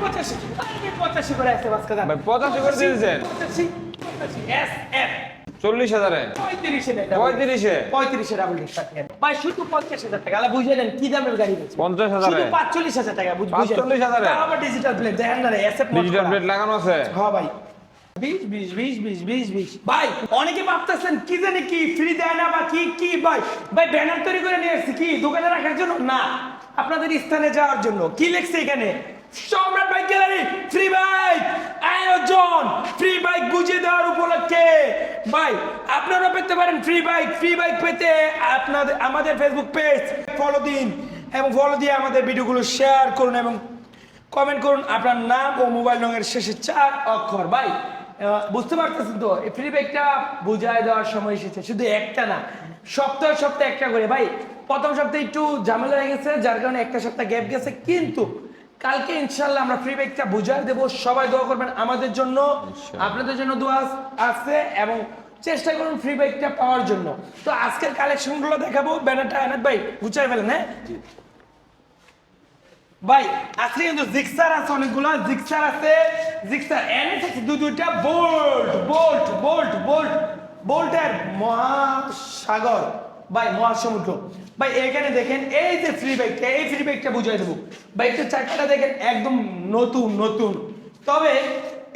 পঁচাশি পঁচাশি পঁচাশি করে আসছে বাস ভাই, 85 করে দিয়েছেন? পঁচাশি পঁচাশি এস এফ। চল্লিশ হাজারে? পঁয়ত্রিশে পঁয়ত্রিশে? ডাবল ভাই শুধু পঞ্চাশ হাজার টাকা। বুঝে নেন কি দামের গাড়ি পঞ্চাশ হাজারে? শুধু পাঁচচল্লিশ হাজার টাকা বুঝ- বুঝেন। 45,000 তাও আবার ডিজিটাল প্লেট দেখেন না ডিজিটাল প্লেট লাগানো আছে? হ্যাঁ ভাই। অনেকে ভাবতেছেন কি জানি কি ফ্রি দেয় না বা কি কি ভাই। ভাই ব্যানার তৈরি করে নিয়ে এসেছি কি? দোকানে রাখার জন্য? না। আপনাদের স্থানে যাওয়ার জন্য। কি লেখছে এখানে? Samrat bike gallery free bike আয়োজন ফ্রি বাইক বুঝিয়ে দেওয়ার উপলক্ষে। ভাই, আপনারা পেতে পারেন ফ্রি বাইক ফ্রি বাইক পেতে আপনাদের, আমাদের ফেসবুক পেজ ফলো দিন এবং ফলো দিয়ে আমাদের ভিডিওগুলো শেয়ার করুন এবং কমেন্ট করুন আপনার নাম ও মোবাইল নম্বরের শেষে চার অক্ষর। ভাই বুঝতে পারতেছেন তো? এই ফ্রি ব্যাগটা বুঝায় দেওয়ার সময় এসেছে। শুধু একটা না, সপ্তাহে সপ্তাহে একটা করে। ভাই, প্রথম সপ্তাহে একটু ঝামেলা হয়ে গেছে, যার কারণে একটা সপ্তাহ গ্যাপ গেছে। কিন্তু কালকে ইনশাল্লাহ আমরা ফ্রি ব্যাগটা বুঝায় দেবো। সবাই দোয়া করবেন আমাদের জন্য। আপনাদের জন্য দোয়া আছে এবং চেষ্টা করুন ফ্রি ব্যাগটা পাওয়ার জন্য। তো আজকের কালেকশনগুলো দেখাবো। ব্যানারটা আনাদ ভাই গুছাই ফেলেন হ্যাঁ? ভাই আজকে কিন্তু জিক্সার আছে অনেকগুলো। জিক্সার আছে জিক্সার এনএস আছে দুই দুইটা। Bolt bolt bolt bolt. বোল্টের মহাসাগর। ভাই মহাসমুদ্র। ভাই এখানে দেখেন এই যে ফ্রি বাইকটা এই ফ্রি বাইকটা বুঝাই দেবো। বাইকটার চাকাটা দেখেন একদম নতুন নতুন। তবে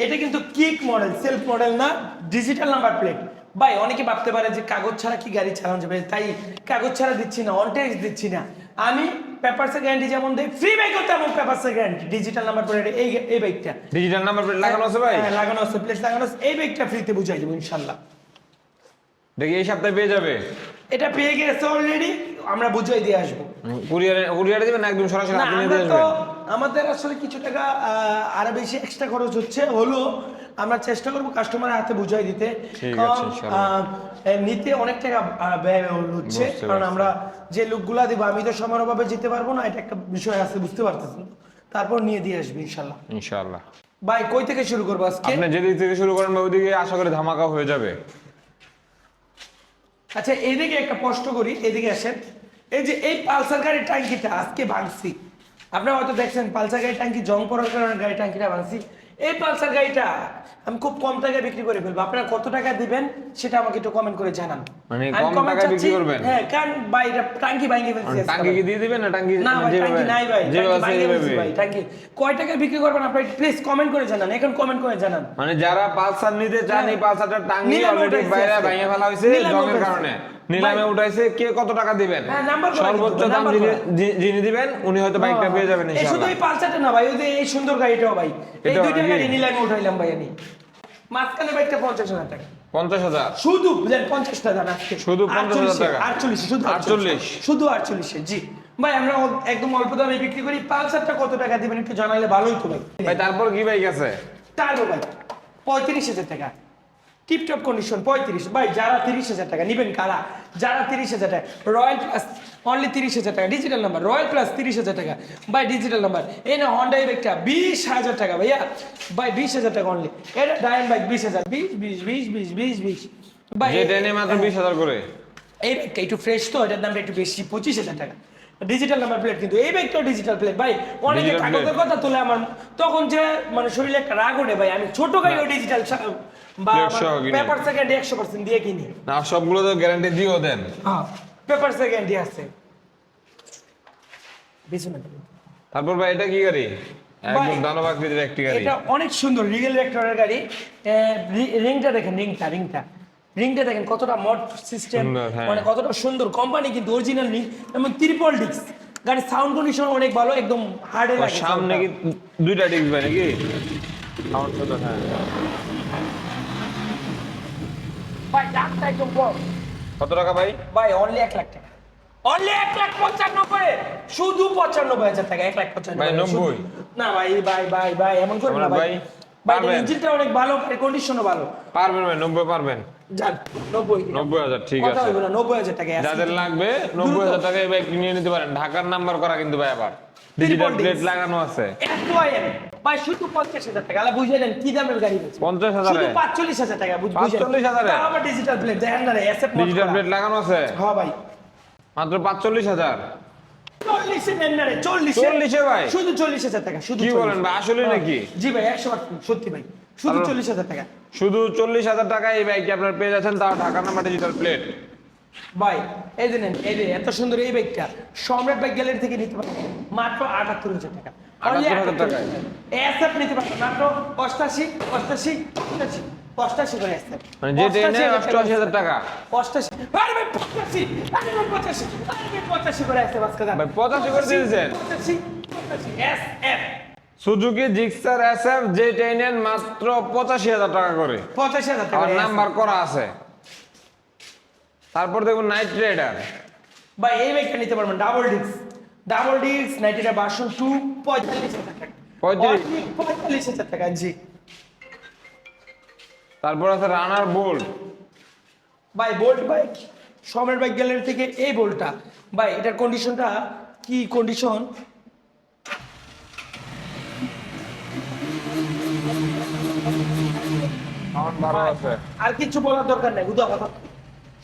এটা কিন্তু কিক মডেল সেলফ মডেল না ডিজিটাল নাম্বার প্লেট ভাই অনেকে ভাবতে পারে যে কাগজ ছাড়া কি গাড়ি চালানো যাবে? তাই কাগজ ছাড়া দিচ্ছি না অন ট্যাক্স দিচ্ছি না। আমি পেপারসের গ্যারান্টি যেমন দেই ফ্রি বাইকও তেমন পেপারসের গ্যারান্টি ডিজিটাল নাম্বার প্লেট এই এই বাইকটা ডিজিটাল নাম্বার প্লেট লাগানো আছে ভাই? হ্যাঁ, লাগানো আছে প্লেস লাগানো আছে এই বাইকটা ফ্রিতে বুঝাই দেবো ইনশাল্লাহ। দেখি এই সপ্তাহে পেয়ে যাবে। এটা পেয়ে গেছে অলরেডি আমরা বুঝাই দিয়ে আসব। কুরিয়ারে কুরিয়ারে দিবেন একদম সরাসরি আপনি দিয়ে আসবেন। আমাদের আসলে কিছু টাকা আরও বেশি এক্সট্রা খরচ হচ্ছে। হলো আমরা চেষ্টা করব কাস্টমারের হাতে বুঝাই দিতে। নিতে অনেক টাকা ব্যয় হচ্ছে। কারণ আমরা যে লোকগুলা দিব আমি তো সময়ের অভাবে যেতে পারব না এটা একটা বিষয় আছে বুঝতে পারতেছেন? তারপর নিয়ে দিয়ে আসবি ইনশাল্লাহ। ইনশাআল্লাহ ভাই কই থেকে শুরু করব আজকে? আপনি যেদিক থেকে শুরু করেন ওইদিকে আশা করি ধামাকা হয়ে যাবে। আচ্ছা এদিকে একটা প্রশ্ন করি এদিকে আসেন। এই যে এই পালসার গাড়ির ট্যাঙ্কিটা আজকে ভাঙছি। আপনারা হয়তো দেখছেন পালসার গাড়ির ট্যাঙ্কি জং পড়ার কারণে গাড়ির ট্যাঙ্কিটা ভাঙছি। এই পালসার গাড়িটা আমি খুব কম টাকায় বিক্রি করে ফেলব। আপনারা কত টাকা দিবেন সেটা আমাকে একটু কমেন্ট করে জানান। মানে কম টাকায় বিক্রি করবেন? হ্যাঁ কারণ ভাই এটা ট্যাঙ্কি ভাঙিয়ে ফেলছি আজকে টাঙ্কি কি দিয়ে দিবেন না টাঙ্কি না ভাই নাই ভাই যেভাবে? ভাই কয় টাকায় বিক্রি করবেন আপনারা প্লিজ কমেন্ট করে জানান এখন কমেন্ট করে জানান। মানে যারা পালসার নিতে চান এই পালসারটা নিলামে অলরেডি বাইরে। ফেলা হয়েছে কারণে। নিলামে উঠাইছে কে কত টাকা দিবেন? হ্যাঁ, সর্বোচ্চ দাম যিনি দিবেন উনি হয়তো বাইকটা পেয়ে যাবেন এই শুধু এই পালসারটা না ভাই ওই যে এই সুন্দর গাড়িটাও ভাই। এই দুইটা গাড়ি নিলামে উঠাইলাম ভাই আমি। মাঝখানে বাইকটা পঞ্চাশ হাজার টাকা। পঞ্চাশ হাজার? শুধু 50,000 টাকা? আটচল্লিশ শুধু 48 শুধু আটচল্লিশে জি। ভাই আমরা একদম অল্প দামে বিক্রি করি। পালসারটা কত টাকা দিবেন একটু জানালে ভালোই তো ভাই। ভাই তারপর কি বাইক আছে? টার্বো ভাই পঁয়ত্রিশ হাজার টাকা। টিপটপ কন্ডিশন পঁয়ত্রিশ। ভাই যারা তিরিশ হাজার টাকা নিবেন কারা? যারা তিরিশ হাজার টাকা রয়্যাল প্লাস অনলি তিরিশ হাজার টাকা ডিজিটাল নাম্বার রয়্যাল প্লাস তিরিশ হাজার টাকা। ভাই ডিজিটাল নাম্বার এই না হন্ডা ইভেকটা বিশ হাজার টাকা ভাইয়া। ভাই বিশ হাজার টাকা অনলি এটা ডায়ন বাইক বিশ হাজার বিশ বিশ বিশ বিশ বিশ বিশ। ভাই ট্রেনে মাত্র বিশ হাজার করে। এই ব্যাগটা একটু ফ্রেশ তো এটার দামটা একটু বেশি পঁচিশ হাজার টাকা। ডিজিটাল নাম্বার প্লেট কিন্তু এই ব্যাগটাও ডিজিটাল প্লেট ভাই অনেকে কাগজের কথা তুলে আমার তখন যে মানে শরীরে একটা রাগ ওঠে ভাই আমি ছোট গাড়িও ডিজিটাল বা। পেপার সেকেন্ড একশো পার্সেন্ট দিয়ে কিনি। না সবগুলো তো গ্যারান্টি দিয়েও দেন। হ্যাঁ পেপার সেকেন্ড দিয়ে আছে। পিছনে তারপর ভাই এটা কি গাড়ি? একদম ভাই, দানব আকৃতির একটি গাড়ি। এটা অনেক সুন্দর রিগেল রেক্টরের গাড়ি। রিংটা দেখেন রিংটা রিংটা। রিংটা দেখেন কতটা মড সিস্টেম হ্যাঁ। মানে কতটা সুন্দর কোম্পানি কিন্তু অরিজিনাল রিং এবং ত্রিপল ডিস্ক গাড়ির সাউন্ড কন্ডিশন অনেক ভালো একদম হার্ডে লাগে সামনে কি দুইটা ডিস্ক ভাই নাকি? সাউন্ড ছোট হ্যাঁ। ভাই দামটা একদম কম কত টাকা ভাই? ভাই অনলি এক লাখ টাকা। অনলি এক লাখ পঞ্চান্নব্বই শুধু পঁচানব্বই হাজার টাকা এক লাখ পঞ্চান্ন ভাই, নব্বই? না ভাই ভাই ভাই ভাই এমন করে না ভাই পারবেন? ইঞ্জিনটা অনেক ভালো কন্ডিশনও ভালো। পারবেন ভাই নব্বই পারবেন। যান নব্বই। নব্বই হাজার ঠিক আছে। হইব না টাকা যাদের লাগবে নব্বই হাজার বাইক নিয়ে নিতে পারেন। ঢাকার নাম্বার করা কিন্তু ভাই আবার। ডিজিটাল প্লেট লাগানো আছে। এফওয়াইএম ভাই শুধু পঞ্চাশ হাজার টাকা। আলা বুঝে নেন কি দামের গাড়ি বেচে শুধু টাকা বুঝ- বুঝেন। 45,000 তাও আবার ডিজিটাল প্লেট দেখেন না এসএফ ডিজিটাল প্লেট লাগানো আছে? হ্যাঁ ভাই। মাত্র পাঁচচল্লিশ হাজার। চল্লিশে নেন না রে চল্লিশে 40 ভাই? শুধু চল্লিশ হাজার টাকা শুধু কি বলেন ভাই, আসলে হ্যাঁ। নাকি? জি ভাই একশো সত্যি ভাই শুধু চল্লিশ হাজার টাকা শুধু চল্লিশ হাজার টাকা এই বাইকটি আপনার পেয়ে যাচ্ছেন তাও ঢাকা নাম্বার ডিজিটাল প্লেট ভাই এই যে নেন এই যে এত সুন্দর এই বাইকটা সম্রাট বাইক গ্যালারি থেকে নিতে পারবেন মাত্র আটাত্তর হাজার টাকা 78,000 টাকায়। এসএফ নিতে পারবেন মাত্র অষ্টাশি অষ্টাশি অষ্টাশি অষ্টাশি করে এসএফ মানে যে ট্রেনে অষ্টআশি হাজার টাকা। অষ্টাশি আরে ভাই পঁচাশি আরে ভাই পঁচাশি আরে ভাই পঁচাশি করে এসএফ আজকে দাম ভাই, 85 করে দিয়েছেন? পঁচাশি পঁচাশি এসএফ সুজুকি জিক্সার এস যে ট্রেনের মাত্র পঁচাশি হাজার টাকা করে। পঁচাশি হাজার টাকা আর নাম্বার করা আছে। তারপর দেখুন নাইট রাইডার। ভাই এই বাইকটা নিতে পারবেন ডাবল ডিস্ক। ডাবল ডিস্ক নাইনটিটা বাসন টু পঁয়তাল্লিশ হাজার টাকা। 45? Only পঁয়তাল্লিশ হাজার টাকা জি। তারপর আছে রানার বোল্ট। ভাই বোল্ট বাইক সমের বাইক গ্যালারি থেকে এই বোল্টটা। ভাই এটার কন্ডিশনটা কি কন্ডিশন আর কিছু বলার দরকার নাই উদা কথা।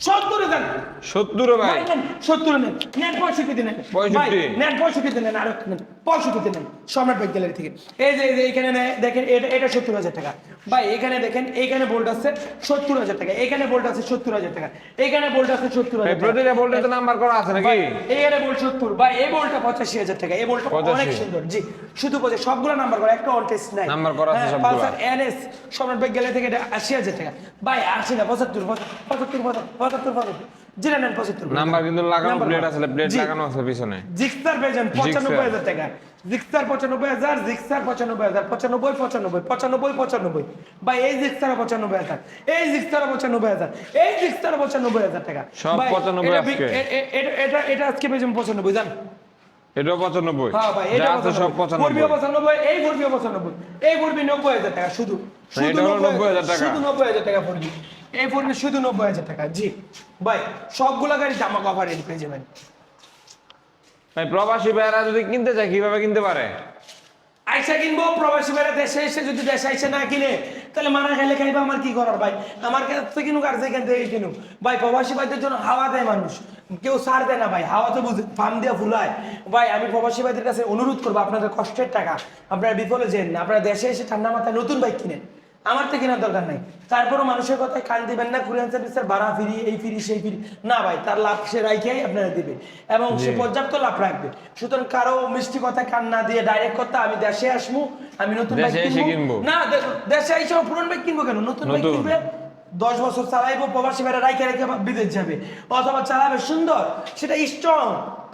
সত্তরে দেন সত্তর ভাই। ভাই নেন সত্তরে নেন। নেন পঁয়ষট্টিতে নেন। 65 নেন পঁয়ষট্টিতে নেন আরও নেন। পঁয়ষট্টিতে নেন সম্রাট বাইক গ্যালারি থেকে। এই যে এখানে দেখেন এটা এটা সত্তর হাজার টাকা। ভাই এখানে দেখেন এইখানে বোল্ট আছে সত্তর হাজার টাকা এখানে বোল্ট আছে সত্তর হাজার টাকা এখানে বোল্ট আছে সত্তর হাজার প্রতিটা বোল্টে তো নাম্বার করা আছে নাকি? এখানে বল সত্তর বা এই বলটা পঁচাশি হাজার টাকা এই বলটা 85 অনেক সুন্দর। জি শুধু পঁচাশি সবগুলো নাম্বার করা একটা অন নাই। নাম্বার করা আছে সবগুলো। পালসার এনএস সম্রাট বাইক গেলে থেকে এটা আশি হাজার টাকা। ভাই আশি না পঁচাত্তর পঁচাত্তর পঁচাত্তর পঁচাত্তর জেনে নেন পঁচাত্তর নাম্বার কিন্তু লাগানো প্লেট আছে প্লেট লাগানো আছে পিছনে। জিক্সার পেয়েছেন পঁচানব্বই হাজার টাকা। জিক্সার পঁচানব্বই হাজার জিক্সার পঁচানব্বই হাজার পঁচানব্বই পঁচানব্বই পঁচানব্বই পঁচানব্বই। বা এই জিক্সার পঁচানব্বই হাজার এই জিক্সার পঁচানব্বই হাজার এই জিক্সার পঁচানব্বই হাজার টাকা। সব ভাই, 95 এটা এটা- আজকে পেয়েছেন পঁচানব্বই জান। এটাও পঁচানব্বই। হ্যাঁ ভাই এটা আছে সব পঁচানব্বই। পঁচানব্বই এই পড়বি পঁচানব্বই। এই পড়বি নব্বই হাজার টাকা শুধু। শুধু হলো 90,000 টাকা। শুধু নব্বই হাজার টাকা পড়বি এই পড়বি শুধু নব্বই হাজার টাকা জি। ভাই সবগুলা গাড়ি জামা কভার রেডি পেয়ে যাবেন। ভাই, প্রবাসী ভাইয়েরা যদি কিনতে চায়, কীভাবে কিনতে পারে? আইসা কিনবো, প্রবাসী বেড়ে দেশে এসে যদি দেশে আইসা না কিনে, তাহলে মারা খাইলে খাইবা, আমার কি করার ভাই? আমার কাছ থেকে কিনুক, আর যেখান থেকে কিনুক। ভাই, প্রবাসী ভাইদের জন্য হাওয়া দেয় মানুষ। কেউ সার দেয় না ভাই, হাওয়া তো বুঝে ফার্ম দিয়ে ফুলায়। ভাই, আমি প্রবাসী ভাইদের কাছে অনুরোধ করব, আপনাদের কষ্টের টাকা, আপনারা বিফলে যেন না, আপনারা দেশে এসে ঠান্ডা মাথায় নতুন বাইক কিনেন। আমার তো কেনার দরকার নাই। তারপরও মানুষের কথায় কান দিবেন না কুরিয়ান সার্ভিসের ভাড়া ফিরি এই ফিরি সেই ফিরি। না ভাই তার লাভ সে রাইখেই আপনারা দিবে। এবং সে পর্যাপ্ত লাভ রাখবে। সুতরাং কারও মিষ্টি কথা কান না দিয়ে ডাইরেক্ট কথা আমি দেশে আসব আমি নতুন বাইক কিনবো। না দেশে এসে পুরনো বাইক কিনবো কেন? নতুন বাইক কিনবে দশ বছর চালাইবো প্রবাসী বেড়া রাইখে রেখে বিদেশ যাবে। অথবা চালাবে সুন্দর সেটা স্ট্রং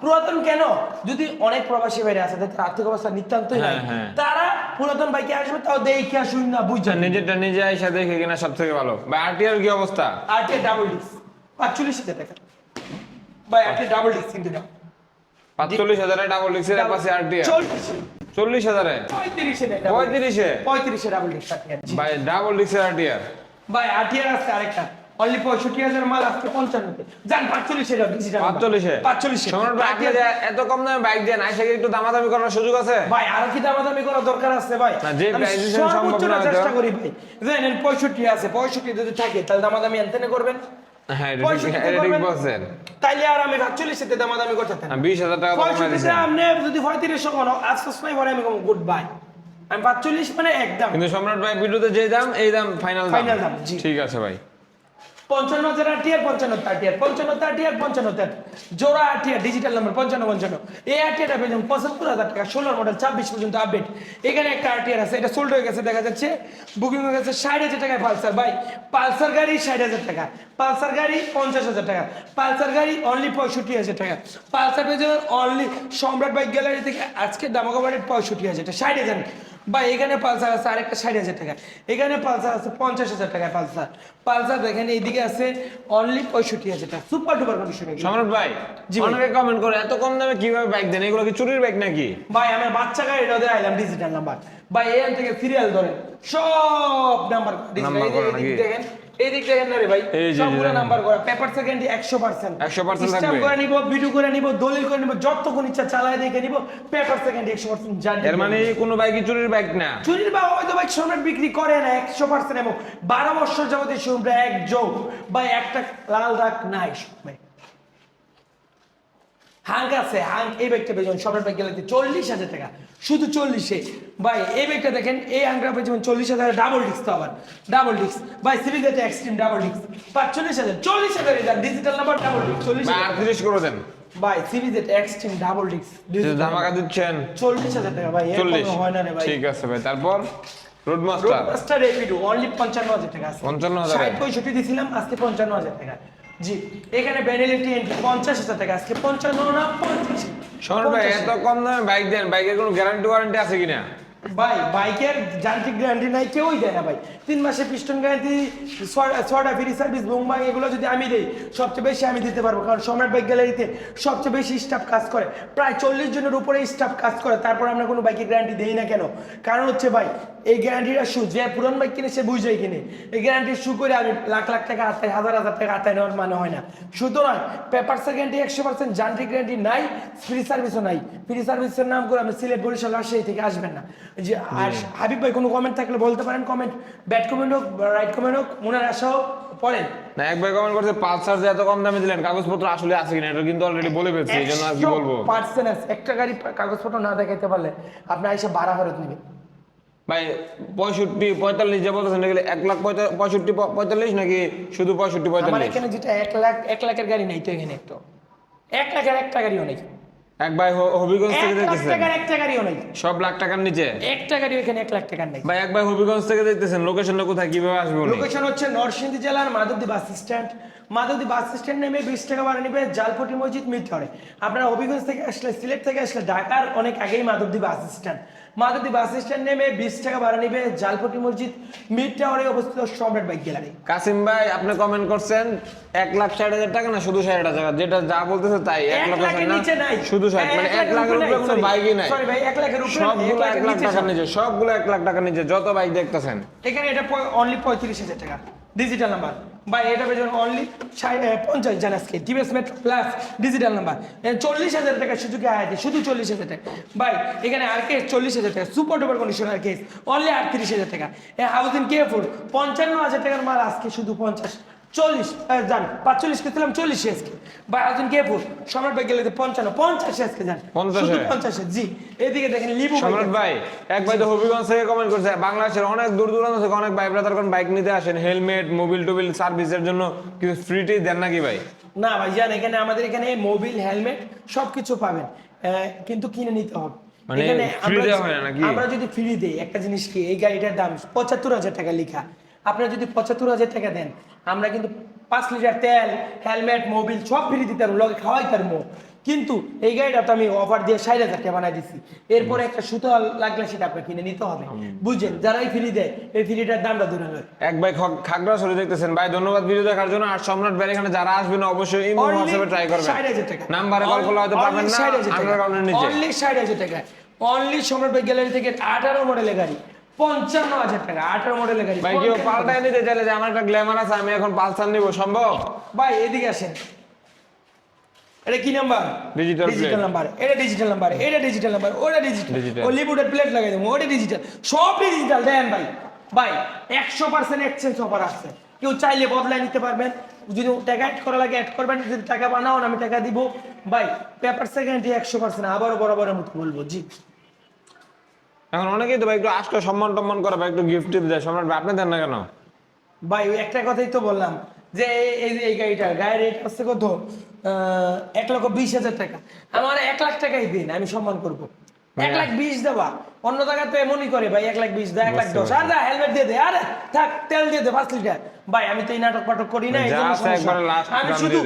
পুরাতন কেন? যদি অনেক প্রবাসী বাইরে আছে তাদের আর্থিক অবস্থা নিতান্তই নাই। হ্যাঁ, হ্যাঁ। তারা পুরাতন বাইকে আসবে তাও দেখে আসুন না আচ্ছা, বুঝছেন নিজেরটা নিজে আইসা দেখে কিনা সব থেকে ভালো। ভাই আরটিআর কি অবস্থা? আটে ডাবল ডিস্ক পাঁচচল্লিশ হাজার টাকা। ভাই আটে ডাবল ডিস্ক কিন্তু দাও পাঁচচল্লিশ হাজারে ডাবল ডিক্সের পাশে আরটিআর চল্লিশ। হাজারে? পঁয়ত্রিশে। পঁয়ত্রিশে? ডাবল ডিস্ক ভাই ডাবল আরটিআর ভাই আটিয়ার আছে আরেকটা। অনলি পঁয়ষট্টি হাজার মাল আজকে পঞ্চান্নতে। যান পাঁচচল্লিশে পাঁচচল্লিশে? ভাই আপনি এত কম দামে বাইক দেন আইসা একটু দামাদামি করার সুযোগ আছে? ভাই আরও কি দামাদামি করার দরকার আছে ভাই? যে সম্ভব না চেষ্টা করি ভাই। জানেন পঁয়ষট্টি আছে পঁয়ষট্টি যদি থাকে তাহলে দামাদামি করবেন? হ্যাঁ। বলছেন। তাইলে আর আমি সাতচল্লিশে দামাদামি করতে থাকি হ্যাঁ, বিশ হাজার টাকা পঁয়ষট্টিতে আপনি যদি পঁয়ত্রিশশো কোনো আশ্বাস নাই পরে আমি গুড বাই আমি পাঁচচল্লিশ মানে একদম কিন্তু সম্রাট ভাই ভিডিওতে যে দাম এই দাম ফাইনাল দাম, ঠিক আছে ভাই। পঞ্চান্ন হাজার আটিয়ার পঞ্চান্ন আটিয়ার পঞ্চান্ন আটিয়ার পঞ্চান্ন জোড়া আটিয়ার ডিজিটাল নাম্বার পঞ্চান্ন পঞ্চান্ন। এই আটিয়াটা পেয়ে যাবেন পঁচাত্তর হাজার টাকা, ষোলোর মডেল ছাব্বিশ পর্যন্ত আপডেট এখানে একটা আটিয়ার আছে, এটা সোল্ড হয়ে গেছে, দেখা যাচ্ছে। বুকিং হয়ে গেছে ষাট হাজার টাকায় পালসার। ভাই, পালসার গাড়ি ষাট হাজার টাকা, পালসার গাড়ি পঞ্চাশ হাজার টাকা, পালসার গাড়ি অনলি পঁয়ষট্টি হাজার টাকা। পালসার পেয়ে যাবেন অনলি সম্রাট বাইক গ্যালারি থেকে আজকে দামাকাবাড়ির পঁয়ষট্টি হাজার টাকা, ষাট হাজার। বা এখানে পালসার আছে আরেকটা ষাট হাজার টাকা। এখানে পালসার আছে পঞ্চাশ হাজার টাকায় পালসার। পালসার দেখেন এইদিকে আছে অনলি পঁয়ষট্টি হাজার টাকা। সুপার ডুপার কন্ডিশন সম্রাট ভাই অনেকে কমেন্ট করে এত কম দামে কীভাবে বাইক দেন? এগুলো কি চুরির বাইক নাকি? ভাই আমি বাচ্চা গাড়িটা দিয়ে আইলাম ডিজিটাল নাম্বার ভাই এখান থেকে সিরিয়াল ধরেন সব নাম্বার? দেখেন এই দিক দেখেন না রে ভাই সবগুলো নাম্বার করা পেপার সেকেন্ড একশো পার্সেন্ট 100% স্ট্যাম্প থাকবে। করে নিব ভিডিও করে নিব দলিল করে নিব যতক্ষণ ইচ্ছা চালায় দেখে নিব পেপার সেকেন্ড একশো পার্সেন্ট জানি এর মানে কোনো বাইক চুরির বাইক না? চুরির বা হয়তো বাইক সম্রাট বিক্রি করে না একশো পার্সেন্ট এবং বারো বছর যাবতীয় সম্রাট এক যোগ বা একটা লাল দাগ নাই ভাই হাঙ্ক আছে হাঙ্ক এই ব্যাগটা পেয়েছেন সবার ব্যাগ গেলে চল্লিশ হাজার টাকা। শুধু চল্লিশে। ভাই এই ব্যাগটা দেখেন এই হাঙ্কটা পেয়েছেন চল্লিশ হাজার ডাবল ডিস্ক তো আবার ডাবল ডিস্ক ভাই সিরিজেতে এক্সট্রিম ডাবল ডিস্ক পাঁচচল্লিশ হাজার চল্লিশ হাজার এটা ডিজিটাল নাম্বার ডাবল ডিস্ক চল্লিশ হাজার। আটত্রিশ করে দেন। ভাই সিরিজেতে এক্সট্রিম ডাবল ডিস্ক ধামাকা দিচ্ছেন। চল্লিশ হাজার টাকা ভাই চল্লিশ। হয় না রে ভাই। ঠিক আছে ভাই তারপর road master roadmaster rapido only পঞ্চান্ন হাজার টাকা আছে। 55,000 ষাট পঁয়ষট্টি দিয়েছিলাম আজকে পঞ্চান্ন হাজার টাকা। জি এখানে ভ্যানিলিটি এন্ট্রি পঞ্চাশ হাজার টাকা আজকে পঞ্চান্ন না পঞ্চাশ ভাই এত কম দামে বাইক দেন বাইকের কোনো গ্যারান্টি ওয়ারেন্টি আছে কিনা? ভাই, বাইকের যান্ত্রিক গ্যারান্টি নাই, কেউই দেয় না ভাই। তিন মাসে পিস্টন গ্যারান্টি ছটা ফ্রি সার্ভিস বোমবাং এগুলো যদি আমি দিই, সবচেয়ে বেশি আমি দিতে পারব। কারণ সম্রাট বাইক গ্যালারিতে সবচেয়ে বেশি স্টাফ কাজ করে। প্রায় চল্লিশ জনের উপরে স্টাফ কাজ করে। তারপর আমরা কোনো বাইকের গ্যারান্টি দিই না কেন? কারণ হচ্ছে ভাই, এই গ্যারান্টিটা শু যে পুরন বাইক কিনে, সে বুঝেই কিনে। এই গ্যারান্টি শু করে আমি লাখ লাখ টাকা আতায়, হাজার হাজার টাকা আতায় নেওয়ার মানে হয় না। সুতরাং পেপারসের গ্যারান্টি একশো পার্সেন্ট যান্ত্রিক গ্যারান্টি নাই ফ্রি সার্ভিসও নাই। ফ্রি সার্ভিসের নাম করে আমি সিলেট বরিশাল, রাজশাহী থেকে আসবেন না। যে আর হাবিব ভাই কোনো কমেন্ট থাকলে বলতে পারেন কমেন্ট ব্যাড কমেন্ট হোক রাইট কমেন্ট হোক মনের আশা হোক পড়েন। না এক ভাই কমেন্ট করছে পালসার যে এত কম দামে দিলেন কাগজপত্র আসলে আছে কিনা এটা কিন্তু অলরেডি বলে ফেলছি এই জন্য আর কি বলব? পার্সেন্ট একটা গাড়ি কাগজপত্র না দেখাইতে পারলে আপনি এসে বাড়া ফেরত নেবেন। ভাই পঁয়ষট্টি পঁয়তাল্লিশ যে বলতেছেন এগুলো এক লাখ পঁয়ষট্টি পঁয়তাল্লিশ নাকি শুধু পঁয়ষট্টি পঁয়তাল্লিশ? এখানে যেটা এক লাখ এক লাখের গাড়ি নেই তো এখানে একটু। এক লাখের একটা গাড়িও নেই। এক ভাই হবিগঞ্জ থেকে দেখতেছেন? টাকার এক গাড়িও নাই। সব লাখ টাকার নিচে? এক গাড়ি এখানে এক লাখ টাকার নেই। ভাই এক ভাই হবিগঞ্জ থেকে দেখতেছেন লোকেশনটা কোথায় কীভাবে আসবে লোকেশন হচ্ছে নরসিংদী জেলার Madhabdi bus stand. Madhabdi bus stand নেমে বিশ টাকা ভাড়া নেবে জালপটি মসজিদ মিথরে আপনারা হবিগঞ্জ থেকে আসলে সিলেট থেকে আসলে ঢাকার অনেক আগেই Madhabdi bus stand. Madhabdi bus stand নেমে বিশ টাকা ভাড়া নেবে জালপটি মসজিদ। মিড টাওয়ারে অবস্থিত সম্রাট বাইক গ্যালারি। কাসিম ভাই আপনি কমেন্ট করছেন এক লাখ ষাট হাজার টাকা না শুধু ষাট হাজার টাকা? যেটা যা বলতেছে তাই এক লাখ নিচে নাই। শুধু ষাট। মানে এক লাখের উপরে কোনো বাইকই নাই। Sorry ভাই, এক লাখের উপরে সবগুলো এক লাখ সব। নিচে সবগুলো এক লাখ টাকা নিচে যত বাইক দেখতেছেন। এখানে এটা অনলি পঁয়ত্রিশ হাজার টাকা। ডিজিটাল নাম্বার বা এটা পেয়েছেন অনলি পঞ্চাশ জান আজকে TVS metro plus digital number চল্লিশ হাজার টাকা সুযোগে আয়াতে শুধু চল্লিশ হাজার টাকা। বাই এখানে আর কেস চল্লিশ হাজার টাকা সুপার ডুপার কন্ডিশন আর কেস অনলি আটত্রিশ হাজার টাকা। হাউজিং কে ফোর পঞ্চান্ন হাজার টাকার মাল আজকে শুধু পঞ্চাশ। চল্লিশ জান পাঁচচল্লিশ চল্লিশ আজকে বা হাউজিং কে। ফোর সম্রাট ভাই গেলে পঞ্চান্ন পঞ্চাশে আজকে যান পঞ্চাশে? শুধু পঞ্চাশে জি। এদিকে দেখেন লিবু সম্রাট ভাই এক ভাই তো হবিগঞ্জ থেকে কমেন্ট করছে বাংলাদেশের অনেক দূর দূরান্ত থেকে অনেক ভাই ব্রাদার কোন বাইক নিতে আসেন হেলমেট মোবিল টোবিল সার্ভিসের জন্য কিছু দেন নাকি ভাই? না ভাই জান এখানে আমাদের এখানে মোবিল হেলমেট সবকিছু পাবেন। কিন্তু কিনে নিতে হবে। মানে হয়? আমরা যদি ফ্রি দেই একটা জিনিস কি এই গাড়িটার দাম পঁচাত্তর হাজার টাকা লেখা। আপনারা যদি পঁচাত্তর হাজার টাকা দেন আমরা কিন্তু পাঁচ লিটার তেল হেলমেট মোবিল সব ফ্রি দিতে পারব লগে খাওয়াই পারব। কিন্তু এই গাড়িটা তো আমি অফার দিয়ে ষাট হাজার টাকা বানাই দিছি। এরপরে একটা সুতো লাগলে সেটা আপনার কিনে নিতে হবে। বুঝছেন? যারাই ফ্রি দেয় এই ফ্রিটার দামটা ধরে নেয় এক ভাই খ- খাগড়াছড়ি দেখতেছেন। ভাই ধন্যবাদ ভিডিও দেখার জন্য। আর সম্রাট ভাই এখানে যারা আসবেন অবশ্যই ইমো হোয়াটসঅ্যাপে ট্রাই করবেন। 60,000 টাকা। নাম্বারে কল করলে হয়তো পাবেন না। 60,000 টাকা। আন্ডার গ্রাউন্ডের নিচে। Only 60,000 টাকা। অনলি সম্রাট ভাই গ্যালারি থেকে আঠারো মডেলের গাড়ি। পঞ্চান্ন হাজার টাকা আঠারো মডেলের গাড়ি ভাই কেউ 55,000 পাল্টায় নিতে চাইলে যে আমার একটা গ্ল্যামার আছে আমি এখন পালসার নিব সম্ভব? ভাই এদিকে আসেন। এটা কি নাম্বার Digital ডিজিটাল নাম্বার এটা ডিজিটাল নাম্বার এটা ডিজিটাল নাম্বার ওটা ডিজিটাল Digital. ও লিপুটের প্লেট লাগাই দেবো ওটা ডিজিটাল সব ডিজিটাল দেন ভাই। ভাই একশো পার্সেন্ট এক্সচেঞ্জ অফার আছে কেউ চাইলে বদলায় নিতে পারবেন। যদি টাকা অ্যাড করা লাগে অ্যাড করবেন। যদি টাকা বানাও আমি টাকা দিব। ভাই পেপার সেকেন্ডে একশো পার্সেন্ট আবারও বরাবরের মতো বলব জি। এখন অনেকেই তো ভাই একটু আসলে সম্মান টম্মান করে ভাই একটু গিফট টিপ দেয় সম্রাট ভাই আপনি দেন না কেন? ভাই ওই একটা কথাই তো বললাম যে এই- এই যে এই গাড়িটা গাড়ির রেট হচ্ছে কত? এক লক্ষ বিশ হাজার টাকা। আমার এক লাখ টাকাই দিন আমি সম্মান করব। এক লাখ বিশ দেওয়া অন্য জায়গায় তো এমনই করে ভাই এক লাখ বিশ দেয় এক লাখ দশ। আর দা হেলমেট দিয়ে দে। আর থাক তেল দিয়ে দে পাঁচ লিটার। ভাই আমি তো এই নাটক পাটক করি না আছে সমস্যা। আমি শুধু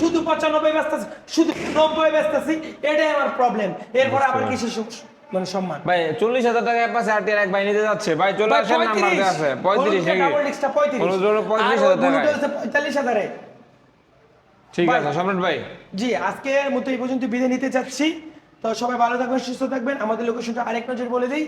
শুধু পঁচানব্বই ব্যস্তাছি শুধু নব্বই ব্যস্তাছি এটাই আমার প্রবলেম এরপরে আবার কিছু সু- মানে সম্মান। ভাই চল্লিশ হাজার টাকা পাশে আর এক ভাই নিতে যাচ্ছে। ভাই চলে আসেন নাম্বার দেওয়া আছে পঁয়ত্রিশ পঁয়ত্রিশ। হাজার হচ্ছে পঁয়তাল্লিশ হাজারে। ঠিক আছে সম্রাট ভাই। জি আজকের মতো এই পর্যন্ত বিদায় নিতে চাচ্ছি। তো সবাই ভালো থাকবেন সুস্থ থাকবেন। আমাদের লোকেশনটা আরেক নজর বলে দিই।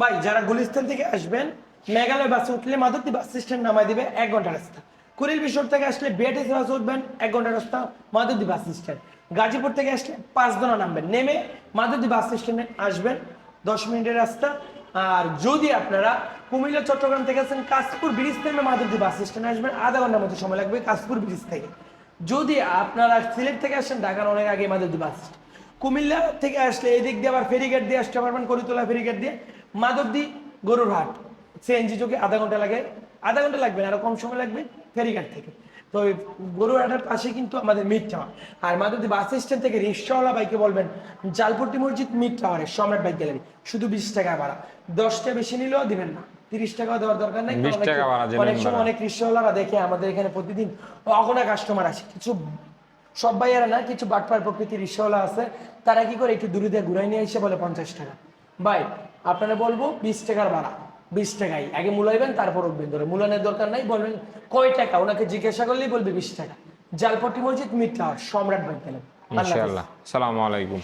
ভাই যারা গুলিস্তান থেকে আসবেন মেঘালয় বাসে উঠলে মাধবদী বাস স্টেশন নামাই দিবে এক ঘণ্টা রাস্তা। কুড়িল বিশ্বর থেকে আসলে বিআরটিসি বাসে উঠবেন এক ঘণ্টা রাস্তা মাধবদী বাস স্ট্যান্ড গাজীপুর থেকে আসলে পাঁচ দোনা নামবেন। নেমে মাধবদী বাস স্টেশনে আসবেন, দশ মিনিটের রাস্তা। আর যদি আপনারা কুমিল্লা, চট্টগ্রাম থেকে আসেন, কাশপুর ব্রিজ থেকে মাধবদী বাস স্ট্যান্ডে আসবেন, আধা ঘণ্টার মতো সময় লাগবে কাশপুর ব্রিজ থেকে। যদি আপনারা সিলেট থেকে আসেন, ঢাকার অনেক আগে মাধবদী বাস কুমিল্লা থেকে আসলে এই দিক দিয়ে আবার ফেরিঘাট দিয়ে আসতে পারবেন কলিতলা ফেরিঘাট দিয়ে। মাধবদী গরুর হাট সিএনজি যোগে আধা ঘণ্টা লাগে। আধা ঘণ্টা লাগবে আরও কম সময় লাগবে ফেরিঘাট থেকে। তো ওই গরুরহাটের পাশে কিন্তু আমাদের মিড টাওয়ার আর মাধবদী বাস স্ট্যান্ড থেকে রিক্সাওয়ালা বাইকে বলবেন জালপট্টি মসজিদ মিড টাওয়ারে সম্রাট বাইক গ্যালারি। শুধু বিশ টাকা ভাড়া। দশটা বেশি নিলেও দিবেন না। তিরিশ টাকা দেওয়ার দরকার নেই 20 অনেক- সময় অনেক রিক্সাওয়ালারা দেখে আমাদের এখানে প্রতিদিন অগণা কাস্টমার আসে। কিছু সব ভাইয়ারা না কিছু বাটপার প্রকৃতির রিক্সাওয়ালা আছে তারা কি করে একটু দূরে দিয়ে ঘুরাই নিয়ে এসে বলে পঞ্চাশ টাকা। ভাই আপনারা বলব বিশ টাকার ভাড়া। বিশ টাকাই। আগে মূলাইবেন তারপর উঠবেন ধরে। মূলানের দরকার নাই বলবেন কয় টাকা? ওনাকে জিজ্ঞাসা করলেই বলবে বিশ টাকা। জালপট্টি মসজিদ মিথ্যা সম্রাট বাইক পেলেন আল্লাহ সালামু আলাইকুম।